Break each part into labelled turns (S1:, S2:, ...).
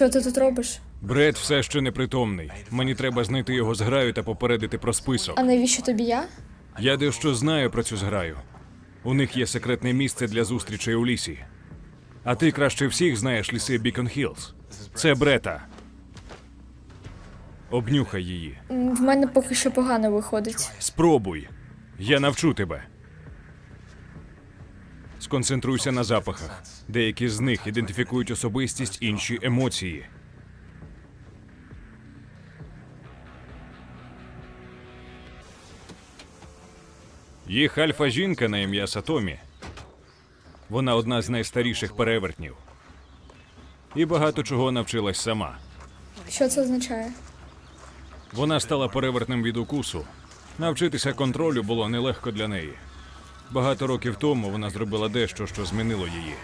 S1: Що ти тут робиш?
S2: Бред все ще непритомний. Мені треба знайти його зграю та попередити про список.
S1: А навіщо тобі я?
S2: Я дещо знаю про цю зграю. У них є секретне місце для зустрічей у лісі. А ти краще всіх знаєш ліси Бікон Хілз. Це Брета. Обнюхай її.
S1: М, В мене поки що погано виходить.
S2: Спробуй. Я навчу тебе. Сконцентруйся на запахах. Деякі з них ідентифікують особистість, інші емоції. Їх альфа-жінка на ім'я Сатомі. Вона одна з найстаріших перевертнів. І багато чого навчилась сама.
S1: Що це означає?
S2: Вона стала перевертним від укусу. Навчитися контролю було нелегко для неї. Багато років тому вона зробила дещо, що змінило її.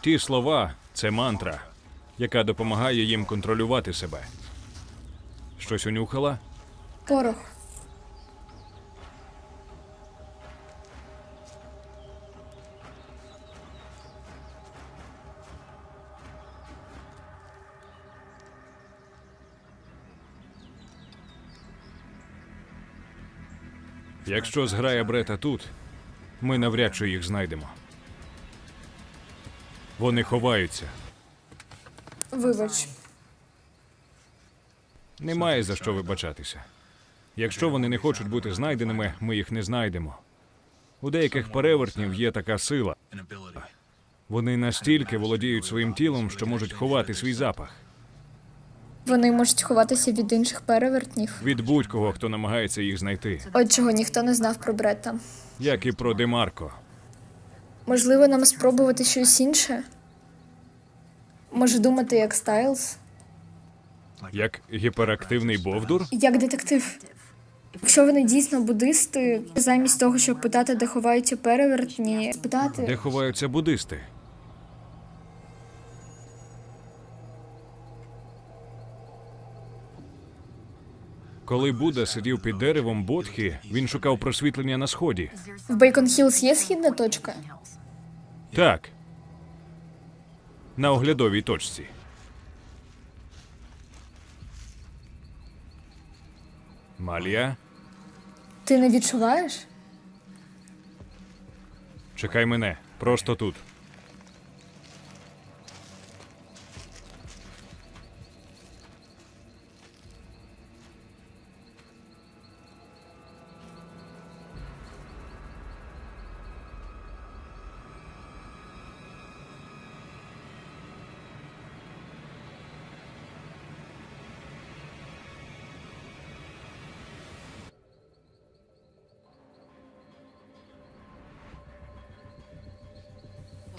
S2: Ті слова це мантра, яка допомагає їм контролювати себе. Щось унюхала?
S1: Порох.
S2: Якщо зграє Брета тут, ми навряд чи їх знайдемо. Вони ховаються.
S1: Вибач.
S2: Немає за що вибачатися. Якщо вони не хочуть бути знайденими, ми їх не знайдемо. У деяких перевертнів є така сила. Вони настільки володіють своїм тілом, що можуть ховати свій запах
S1: Вони можуть ховатися від інших перевертнів.
S2: від будь-кого, хто намагається їх знайти,
S1: От чого ніхто не знав про Бретта.
S2: як і про Демарко.
S1: Можливо, нам спробувати щось інше? Може думати як Стайлз?
S2: Як гіперактивний бовдур?
S1: Як детектив. Якщо вони дійсно буддисти, замість того, щоб питати, де ховаються перевертні, спитати,
S2: Де ховаються буддисти? Коли Будда сидів під деревом Бодхі, він шукав просвітлення на сході.
S1: в Бейкон Хілз є східна точка?
S2: Так. На оглядовій точці. Малія,
S1: Ти не відчуваєш?
S2: чекай мене. Просто тут.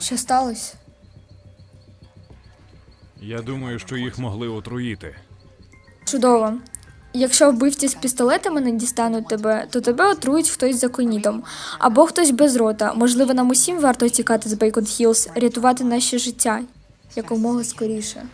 S1: Що сталося?
S2: Я думаю, що їх могли отруїти.
S1: Чудово. Якщо вбивці з пістолетами не дістануть тебе, то тебе отрують хтось за конітом. Або хтось без рота. Можливо, нам усім варто тікати з Бейкон Хілс, рятувати наше життя якомога скоріше.